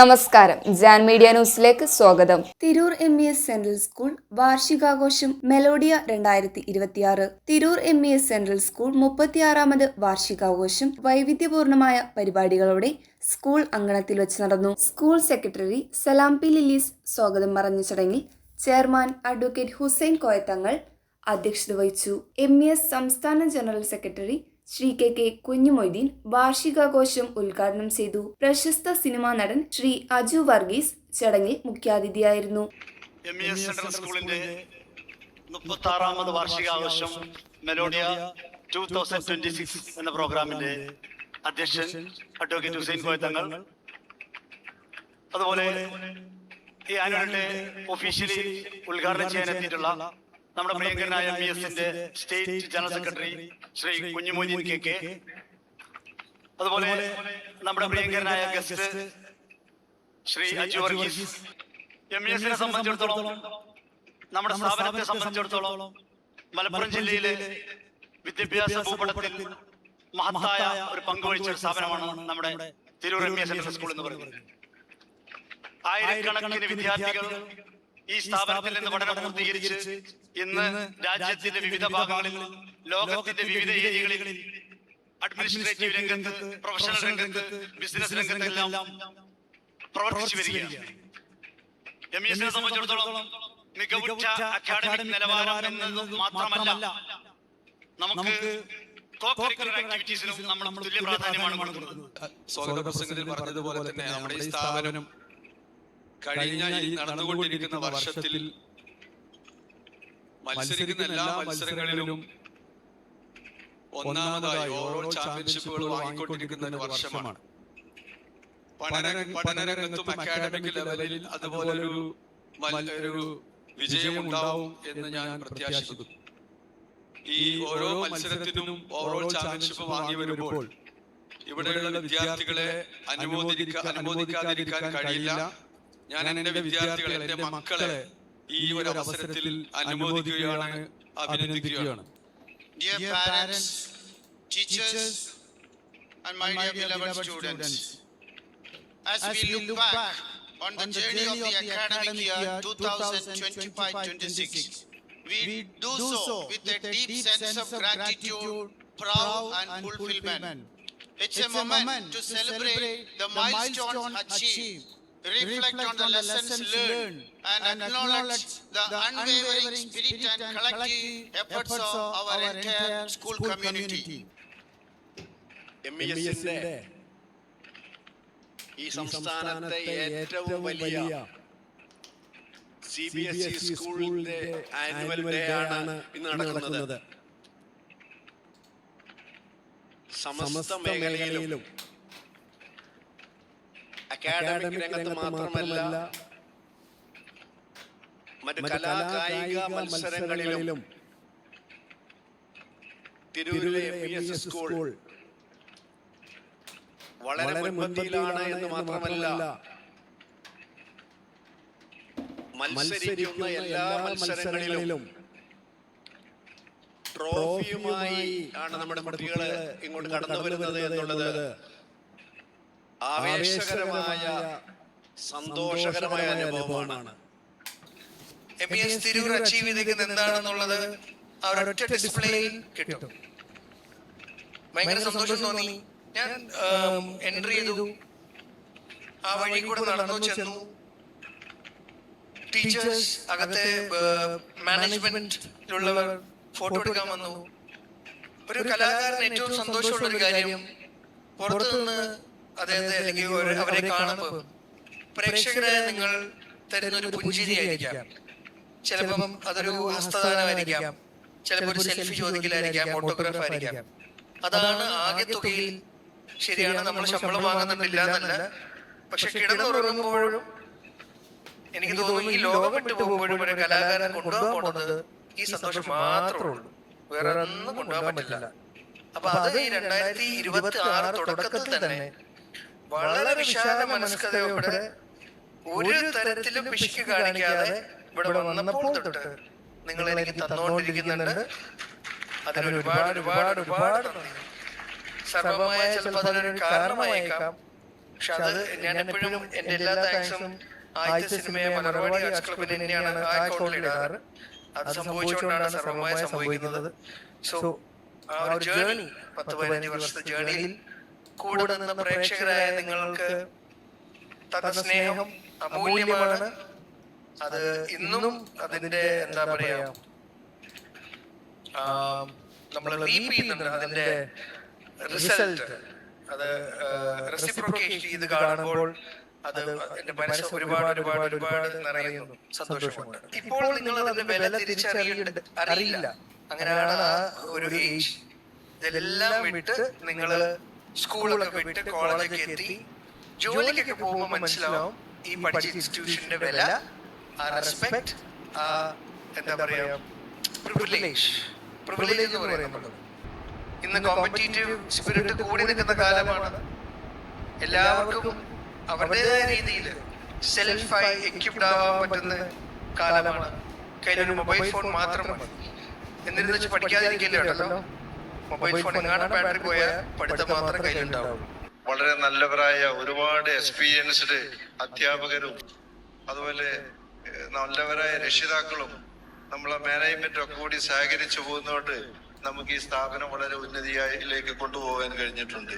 നമസ്കാരം. ജാൻ മീഡിയ ന്യൂസിലേക്ക് സ്വാഗതം. Tirur M E S central school വാർഷികാഘോഷം Melodia രണ്ടായിരത്തി ഇരുപത്തിയാറ് Tirur M E S central school മുപ്പത്തിയാറാമത് വാർഷികാഘോഷം വൈവിധ്യപൂർണമായ പരിപാടികളോടെ സ്കൂൾ അങ്കണത്തിൽ വെച്ച് നടന്നു. സ്കൂൾ സെക്രട്ടറി സലാം പി ലിലീസ് സ്വാഗതം പറഞ്ഞ ചടങ്ങിൽ ചെയർമാൻ അഡ്വക്കേറ്റ് ഹുസൈൻ കോയത്തങ്ങൾ അധ്യക്ഷത വഹിച്ചു. എം ഇ എസ് സംസ്ഥാന general secretary Shri K K Kunjumoideen വാർഷികാഘോഷം ഉദ്ഘാടനം ചെയ്തു. പ്രശസ്ത സിനിമാ നടൻ ശ്രീ അജു വർഗീസ് ചടങ്ങിൽ മുഖ്യാതിഥിയായിരുന്നു. എം ഇ എസ് സെൻട്രൽ സ്കൂളിന്റെ മുപ്പത്തി ആറാമത് വാർഷികാഘോഷം മെലോഡിയ ടൂ എന്ന പ്രോഗ്രാമിന്റെ അധ്യക്ഷൻ അഡ്വക്കേറ്റ് ഹുസൈൻ കോയത്തങ്ങൾ അതുപോലെ ഈ ആനുവലിന്റെ ഒഫീഷ്യലി ഉദ്ഘാടനം ചെയ്യാൻ എത്തിയിട്ടുള്ള നമ്മുടെ പ്രിയങ്കരനായ എം എസിന്റെ state general secretary Shri Kunhimoideen K K അതുപോലെ നമ്മുടെ പ്രിയങ്കരനായ ഗസ്റ്റ് ശ്രീ അജു വർഗീസ്. എം എസിനെ സംബന്ധിച്ചിടത്തോളം നമ്മുടെ സ്ഥാപനത്തെ സംബന്ധിച്ചിടത്തോളം മലപ്പുറം ജില്ലയിലെ വിദ്യാഭ്യാസ ഭൂപടത്തിൽ മഹത്തായ ഒരു പങ്കുവഹിച്ച ഒരു സ്ഥാപനമാണ് നമ്മുടെ തിരൂർ എം എസ് സ്കൂൾ എന്ന് പറയുന്നത്. ആയിരക്കണക്കിന് വിദ്യാർത്ഥികൾ ഈ സ്ഥാപനത്തിൽ നിന്ന് പഠനം പൂർത്തീകരിച്ച് ഇന്ന് രാജ്യത്തിന്റെ വിവിധ ഭാഗങ്ങളിൽ ലോകത്തിന്റെ വിവിധ ഏരിയകളിൽ അഡ്മിനിസ്ട്രേറ്റീവ് രംഗത്ത് പ്രൊഫഷണൽ രംഗത്ത് ബിസിനസ് രംഗത്തെല്ലാം പ്രവർത്തിച്ചു വരികയാണ്. എം എസിനെ സംബന്ധിച്ചിടത്തോളം മികവുറ്റ അക്കാഡമിക് നിലവാരം എന്നത് മാത്രമല്ല നമുക്ക് ആക്ടിവിറ്റീസിനും നമ്മൾ തുല്യ പ്രാധാന്യമാണ് കൊടുക്കുന്നത്. സ്വാഗത പ്രസംഗത്തിൽ പറഞ്ഞതുപോലെ തന്നെ നമ്മുടെ ഈ സ്ഥാപനം കഴിഞ്ഞ ഈ നടന്നുകൊണ്ടിരിക്കുന്ന വർഷത്തിൽ മത്സരിക്കുന്ന എല്ലാ മത്സരങ്ങളിലും ഒന്നാമതായി ഓരോ ചാമ്പ്യൻഷിപ്പുകൾ വാങ്ങിക്കൊണ്ടിരിക്കുന്ന ഒരു വർഷമാണ്. പഠന- പഠനരംഗത്തും അക്കാഡമിക് ലെവലിൽ അതുപോലെ ഒരു ഒരു വിജയം ഉണ്ടാവും എന്ന് ഞാൻ പ്രത്യാശിക്കുന്നു. ഈ ഓരോ മത്സരത്തിനും ഓരോ ചാമ്പ്യൻഷിപ്പ് വാങ്ങി വരുമ്പോൾ ഇവിടെയുള്ള വിദ്യാർത്ഥികളെ അനുമോദിക്ക അനുമോദിക്കാതിരിക്കാൻ കഴിയില്ല. ഞാൻ എന്റെ വിദ്യാർത്ഥികളെ എന്റെ മക്കളെ ഈ ഒരു അവസരത്തിൽ അനുമോദിക്കുകയാണ് അഭിനന്ദിക്കുകയാണ് Dear parents, teachers, and my dear beloved students, as we look back on the journey of the academic year 2025-26, we do so with a deep sense of gratitude, proud and fulfillment. It's a moment to celebrate the milestones achieved, reflect on the lessons learned, and acknowledge the unwavering spirit and collective efforts of our entire school community. M E എസിന്റെ ഈ സംസ്ഥാനത്തെ ഏറ്റവും വലിയ C B S E സ്കൂളിന്റെ annual day ആണ് ഇന്ന് നടക്കുന്നത് സമസ്ത മേഖലയിലും അക്കാഡമിക് രംഗത്ത് മാത്രമല്ല മറ്റ് കലാകായിക മത്സരങ്ങളിലും തിരൂരിലെ എം എസ് സ്കൂൾ വളരെ മുൻപന്തിയിലാണ് എന്ന് മാത്രമല്ല മത്സരിക്കുന്ന എല്ലാ മത്സരങ്ങളിലും ട്രോഫിയുമായി ആണ് നമ്മുടെ കുട്ടികൾ ഇങ്ങോട്ട് കടന്നു വരുന്നത് എന്നുള്ളത് ആവേശകരമായ സന്തോഷകരമായ അനുഭവമാണ്. എം എസ് തിരൂർ അച്ചീവ് ചെയ്തിരിക്കുന്നത് എന്താണെന്നുള്ളത് ആ ഒരൊറ്റ ഡിസ്പ്ലേയിൽ കിട്ടും. ഭയങ്കര സന്തോഷം തോന്നി. ഞാൻ എൻട്രി ചെയ്തു. ആ വഴി കൂടെ നടന്നു ചെന്നു. ടീച്ചേഴ്സ് അകത്തെ മാനേജ്മെന്റിലുള്ളവർ ഫോട്ടോ എടുക്കാൻ വന്നു. ഒരു കലാകാരൻ ഏറ്റവും സന്തോഷമുള്ള ഒരു കാര്യം പുറത്തു നിന്ന് അദ്ദേഹത്തെ അല്ലെങ്കിൽ അവരെ കാണുമ്പോൾ പ്രേക്ഷകരെ നിങ്ങൾ തരുന്ന ഒരു പുഞ്ചിരിയായിരിക്കാം ചിലപ്പം അതൊരു ഹസ്തദാനമായിരിക്കാം ചിലപ്പോൾ ഒരു സെൽഫി ചോദിക്കലായിരിക്കാം ഫോട്ടോഗ്രാഫ് ആയിരിക്കാം. അതാണ് ആകെ തുകയിൽ ശരിയാണ്. നമ്മൾ ശമ്പളം വാങ്ങുന്നുണ്ടില്ല എന്നല്ല. പക്ഷെ കിടന്നുറങ്ങുമ്പോഴും എനിക്ക് തോന്നുന്നു ഈ ലോകം വിട്ടു പോകുമ്പോഴും ഒരു കലാകാരൻ കൊണ്ടുപോകാൻ പോകുന്നത് ഈ സന്തോഷം മാത്രമേ ഉള്ളൂ. വേറെ ഒന്നും കൊണ്ടുപോകാൻ പറ്റില്ല. അപ്പൊ അത് ഈ രണ്ടായിരത്തി ഇരുപത്തി ആറ് തുടക്കത്തിൽ തന്നെ വളരെ വിശാല മനസ്കതയോടെ ഒരു തരത്തിലും പിശുക്ക് കാണിക്കാതെ ഇവിടെ വന്നപ്പോൾ തൊട്ട് നിങ്ങൾ എനിക്ക് തന്നുകൊണ്ടിരിക്കുന്നുണ്ട് അതിന് ഒരുപാട് ഒരുപാട് ഒരുപാട് നന്ദി. സർവമായ ചിലപ്പോൾ അതിനൊരു കാരണമായേക്കാം. പക്ഷെ അത് ഞാൻ എപ്പോഴും എന്റെ എല്ലാ താങ്ക്സും ആദ്യത്തെ സിനിമയെ മലർവാടി ആർട്സ് തന്നെയാണ് ആ ഇടാറ്. അത് സംഭവിച്ചുകൊണ്ടാണ് സർവമായ സംഭവിക്കുന്നത്. സോ ആ ഒരു ജേണി പത്ത് പതിനഞ്ച് വർഷത്തെ ജേണിയിൽ കൂടെ നിന്ന പ്രേക്ഷകരായ നിങ്ങൾക്ക് തന്ന സ്നേഹം അമൂല്യമാണ്. അത് ഇന്നും അതിന്റെ എന്താ പറയാ നമ്മൾ റീപ്പ് ചെയ്യുന്നുണ്ട് അതിന്റെ റിസൾട്ട് അത് റെസിപ്രോക്കേറ്റ് ചെയ്ത് കാണുമ്പോൾ അത് എന്റെ മനസ്സ് ഒരുപാട് ഒരുപാട് ഒരുപാട് നിറയുന്നു. സന്തോഷമുണ്ട്. ഇപ്പോൾ നിങ്ങൾ അതിന്റെ വില തിരിച്ചറിയേണ്ട അറിയില്ല. അങ്ങനെയാണ് ഒരു ഏജ് ഇതെല്ലാം വിട്ട് നിങ്ങൾ സ്കൂളൊക്കെ വിട്ട് കോളേജൊക്കെ എത്തി. ജോലിക്കൊക്കെ പോകുമ്പോൾ മനസ്സിലാവും ഈ പഠിച്ച ഇൻസ്റ്റിറ്റ്യൂഷന്റെ വില ആ റെസ്പെക്ട് ആ എന്താ പറയാ പ്രിവിലേജ് പ്രിവിലേജ് എന്ന് പറയുന്നത്. ഇന്ന് കോമ്പറ്റീറ്റീവ് സ്പിരിറ്റ് കൂടി നിൽക്കുന്ന കാലമാണ്. എല്ലാവർക്കും അവരുടേതായ രീതിയിൽ സെൽഫായി എക്യുപ്ഡ് ആവാൻ പറ്റുന്ന കാലമാണ്. കയ്യിലൊരു മൊബൈൽ ഫോൺ മാത്രം എന്നിരുന്നു പഠിക്കാതിരിക്കില്ല കേട്ടല്ലോ മൊബൈൽ ഫോൺ എങ്ങാണ്ട് ബാറ്ററി പോയാൽ പഠിത്തം മാത്രം കയ്യിലുണ്ടാവും. വളരെ നല്ലവരായ ഒരുപാട് എക്സ്പീരിയൻസ്ഡ് അധ്യാപകരും അതുപോലെ നല്ലവരായ രക്ഷിതാക്കളും നമ്മളെ മാനേജ്മെന്റും ഒക്കെ കൂടി സഹകരിച്ചു പോകുന്നതുകൊണ്ട് നമുക്ക് ഈ സ്ഥാപനം വളരെ ഉന്നതിയിലേക്ക് കൊണ്ടുപോകാൻ കഴിഞ്ഞിട്ടുണ്ട്.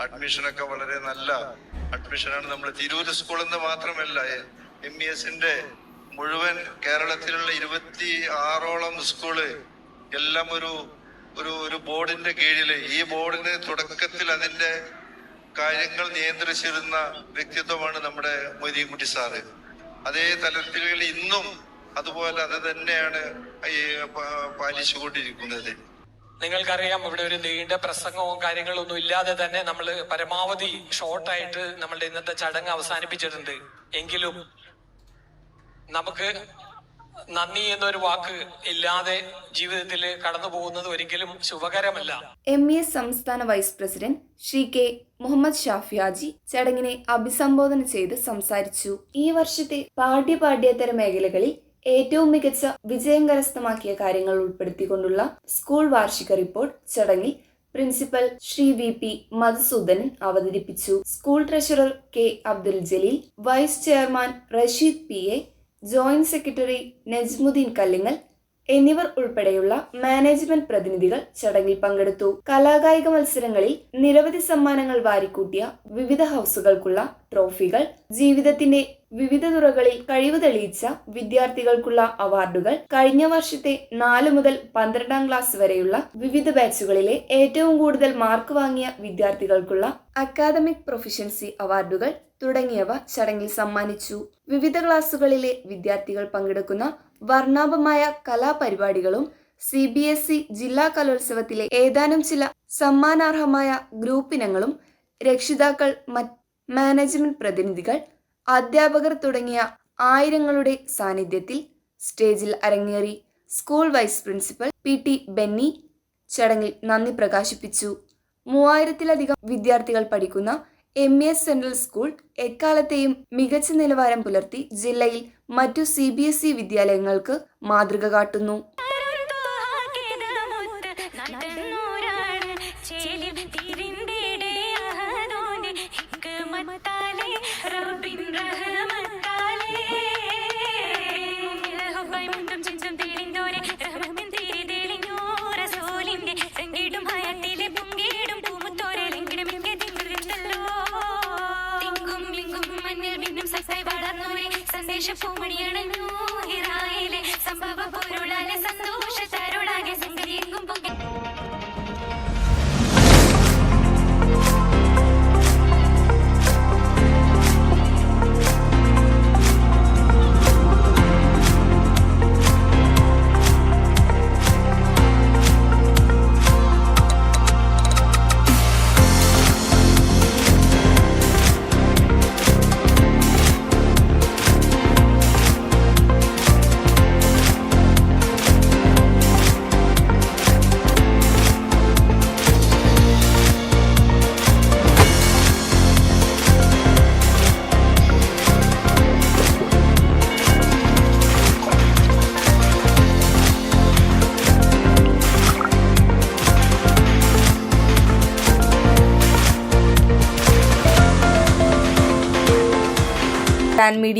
അഡ്മിഷനൊക്കെ വളരെ നല്ല അഡ്മിഷനാണ് നമ്മൾ തിരൂര് സ്കൂളിൽ നിന്ന് മാത്രമല്ല എം ഇ എസിന്റെ മുഴുവൻ കേരളത്തിലുള്ള ഇരുപത്തി ആറോളം സ്കൂൾ എല്ലാം ഒരു ഒരു ഒരു ബോർഡിന്റെ കീഴിൽ ഈ ബോർഡിന് തുടക്കത്തിൽ അതിന്റെ കാര്യങ്ങൾ നിയന്ത്രിച്ചിരുന്ന വ്യക്തിത്വമാണ് നമ്മുടെ മൊയ്തീൻകുട്ടി സാറ്. അതേ തലത്തിൽ ഇന്നും അതുപോലെ അത് തന്നെയാണ് ഈ പാലിച്ചുകൊണ്ടിരിക്കുന്നത്. നിങ്ങൾക്കറിയാം ഇവിടെ ഒരു നീണ്ട പ്രസംഗവും കാര്യങ്ങളൊന്നും ഇല്ലാതെ തന്നെ നമ്മൾ പരമാവധി ഷോർട്ടായിട്ട് നമ്മളുടെ ഇന്നത്തെ ചടങ്ങ് അവസാനിപ്പിച്ചിട്ടുണ്ട്. എങ്കിലും നമുക്ക് നന്ദി എന്നൊരു വാക്ക് ഇല്ലാതെ ജീവിതത്തിൽ കടന്നു പോകുന്നത് ഒരിക്കലും ശുഭകരമല്ല. എം ഇ എസ് സംസ്ഥാന vice president Shri K Muhammad Shafiaji ചടങ്ങിനെ അഭിസംബോധന ചെയ്ത് സംസാരിച്ചു. ഈ വർഷത്തെ പാഠ്യപാഠ്യേതര മേഖലകളിൽ ഏറ്റവും മികച്ച വിജയം കരസ്ഥമാക്കിയ കാര്യങ്ങൾ ഉൾപ്പെടുത്തിക്കൊണ്ടുള്ള സ്കൂൾ വാർഷിക റിപ്പോർട്ട് ചടങ്ങിൽ principal Shri V P Madhusoodanan അവതരിപ്പിച്ചു. School treasurer K Abdul Jaleel vice chairman Rasheed P A joint secretary Najmuddeen Kallingal എന്നിവർ ഉൾപ്പെടെയുള്ള മാനേജ്മെന്റ് പ്രതിനിധികൾ ചടങ്ങിൽ പങ്കെടുത്തു. കലാകായിക മത്സരങ്ങളിൽ നിരവധി സമ്മാനങ്ങൾ വാരിക്കൂട്ടിയ വിവിധ ഹൗസുകൾക്കുള്ള ട്രോഫികൾ ജീവിതത്തിന്റെ വിവിധ തുറകളിൽ കഴിവ് തെളിയിച്ച വിദ്യാർത്ഥികൾക്കുള്ള അവാർഡുകൾ കഴിഞ്ഞ വർഷത്തെ നാല് മുതൽ പന്ത്രണ്ടാം ക്ലാസ് വരെയുള്ള വിവിധ ബാച്ചുകളിലെ ഏറ്റവും കൂടുതൽ മാർക്ക് വാങ്ങിയ വിദ്യാർത്ഥികൾക്കുള്ള അക്കാദമിക് പ്രൊഫഷൻസി അവാർഡുകൾ തുടങ്ങിയവ ചടങ്ങിൽ സമ്മാനിച്ചു. വിവിധ ക്ലാസുകളിലെ വിദ്യാർത്ഥികൾ പങ്കെടുക്കുന്ന വർണാഭമായ കലാപരിപാടികളും സി ബി എസ് ഇ ജില്ലാ കലോത്സവത്തിലെ ഏതാനും ചില സമ്മാനാർഹമായ ഗ്രൂപ്പിനങ്ങളും രക്ഷിതാക്കൾ മാനേജ്മെന്റ് പ്രതിനിധികൾ അധ്യാപകർ തുടങ്ങിയ ആയിരങ്ങളുടെ സാന്നിധ്യത്തിൽ സ്റ്റേജിൽ അരങ്ങേറി school vice principal P T Benny ചടങ്ങിൽ നന്ദി പ്രകാശിപ്പിച്ചു. മൂവായിരത്തിലധികം വിദ്യാർത്ഥികൾ പഠിക്കുന്ന എം എസ് സെൻട്രൽ സ്കൂൾ എക്കാലത്തെയും മികച്ച നിലവാരം പുലർത്തി ജില്ലയിൽ മറ്റു സി ബി എസ് ഇ വിദ്യാലയങ്ങൾക്ക് മാതൃക കാട്ടുന്നു.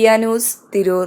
Media news Tirur